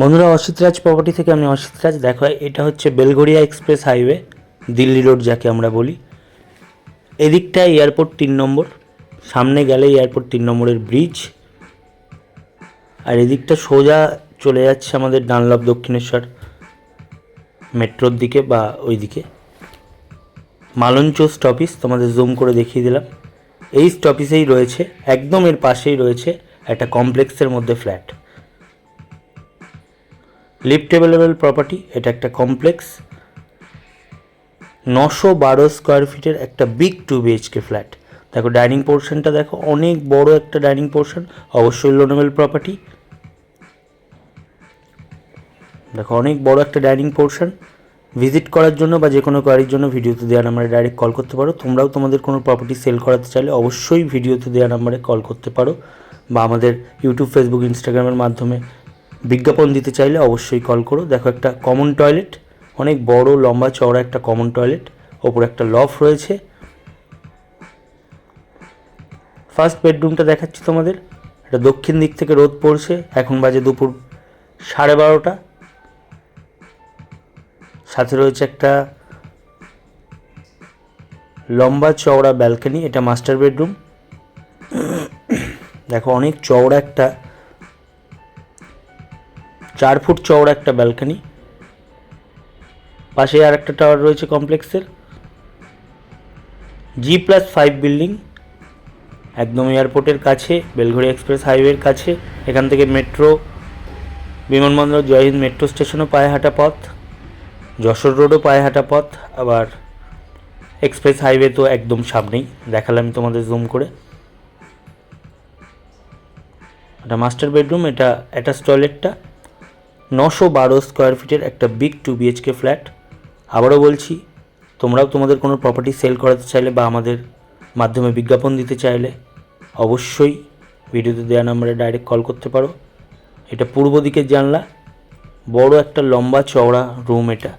বন্ধুরা অসিত রাজ প্রপার্টি থেকে আমি অসিত রাজ দেখো, এটা হচ্ছে Belgharia express highway Delhi road যাকে আমরা বলি। এদিকটা এয়ারপোর্ট তিন নম্বর, সামনে গেলে এয়ারপোর্ট তিন নম্বরের ব্রিজ আর এদিকটা সোজা চলে যাচ্ছে আমাদের ডানলপ দক্ষিণেশ্বর মেট্রোর দিকে বা ওই দিকে মালঞ্চ স্টপিস তোমাদের জুম করে দেখিয়ে দিলাম। এই স্টপিসেই রয়েছে, একদম এর পাশেই রয়েছে একটা কমপ্লেক্সের মধ্যে ফ্ল্যাট লিফট অ্যাভেলেবেল প্রপার্টি এটা একটা কমপ্লেক্স নশো বারো স্কোয়ার ফিটের একটা বিগ টু বিএইচকে ফ্ল্যাট দেখো ডাইনিং পোর্শনটা দেখো, অনেক বড় একটা ডাইনিং পোর্শন অবশ্যই লোনেবল প্রপার্টি দেখো অনেক বড় একটা ডাইনিং পোর্শন ভিজিট করার জন্য বা যে কোনো কোয়ারির জন্য ভিডিওতে দেওয়া নাম্বারে ডাইরেক্ট কল করতে পারো। তোমরাও তোমাদের কোনো প্রপার্টি সেল করাতে চাইলে অবশ্যই ভিডিওতে দেওয়া নাম্বারে কল করতে পারো। বা আমাদের ইউটিউব ফেসবুক ইনস্টাগ্রামের মাধ্যমে বিজ্ঞাপন দিতে চাইলে অবশ্যই কল করো। দেখো একটা কমন টয়লেট অনেক বড়, লম্বা, চওড়া একটা কমন টয়লেট ওপরে একটা লফ রয়েছে। ফার্স্ট বেডরুমটা দেখাচ্ছি তোমাদের। এটা দক্ষিণ দিক থেকে রোদ পড়ছে, এখন বাজে দুপুর সাড়ে বারোটা। সাথে রয়েছে একটা লম্বা, চওড়া ব্যালকনি এটা মাস্টার বেডরুম দেখো অনেক চওড়া একটা চার ফুট চওড়া একটা ব্যালকনি। পাশে আর একটা টাওয়ার রয়েছে কমপ্লেক্সের জি প্লাস ফাইভ বিল্ডিং একদম এয়ারপোর্টের কাছে, বেলঘড়ি এক্সপ্রেস হাইওয়ের কাছে, এখান থেকে মেট্রো বিমানবন্দর জয়হিন্দ মেট্রো স্টেশনও পায়ে হাঁটা পথ, যশোর রোডও পায়ে হাঁটা পথ, আবার এক্সপ্রেস হাইওয়ে তো একদম সামনেই। দেখালাম তোমাদের জুম করে। এটা মাস্টার বেডরুম এটা অ্যাটাচ টয়লেটটা নশো বারো স্কোয়ার ফিটের একটা বিগ টু বিএইচকে ফ্ল্যাট আবারও বলছি, তোমরাও তোমাদের কোনো প্রপার্টি সেল করাতে চাইলে বা আমাদের মাধ্যমে বিজ্ঞাপন দিতে চাইলে অবশ্যই ভিডিওতে দেওয়া নাম্বারে ডাইরেক্ট কল করতে পারো। এটা পূর্ব দিকের জানলা, বড় একটা লম্বা চওড়া রুম এটা।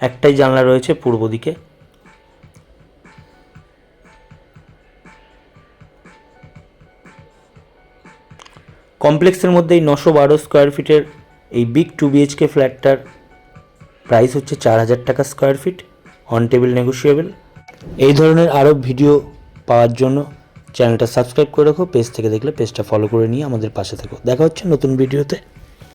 একটাই জানলা রয়েছে পূর্ব দিকে। কমপ্লেক্সের মধ্যে এই নশো বারো স্কোয়ার ফিটের এই বিগ টু বিএইচকে ফ্ল্যাটটার প্রাইস হচ্ছে চার হাজার টাকা square feet on table negotiable এই ধরনের আরও ভিডিও পাওয়ার জন্য চ্যানেলটা সাবস্ক্রাইব করে রাখো পেজ থেকে দেখলে পেজটা ফলো করে নিয়ে আমাদের পাশে থাকো। দেখা হচ্ছে নতুন ভিডিওতে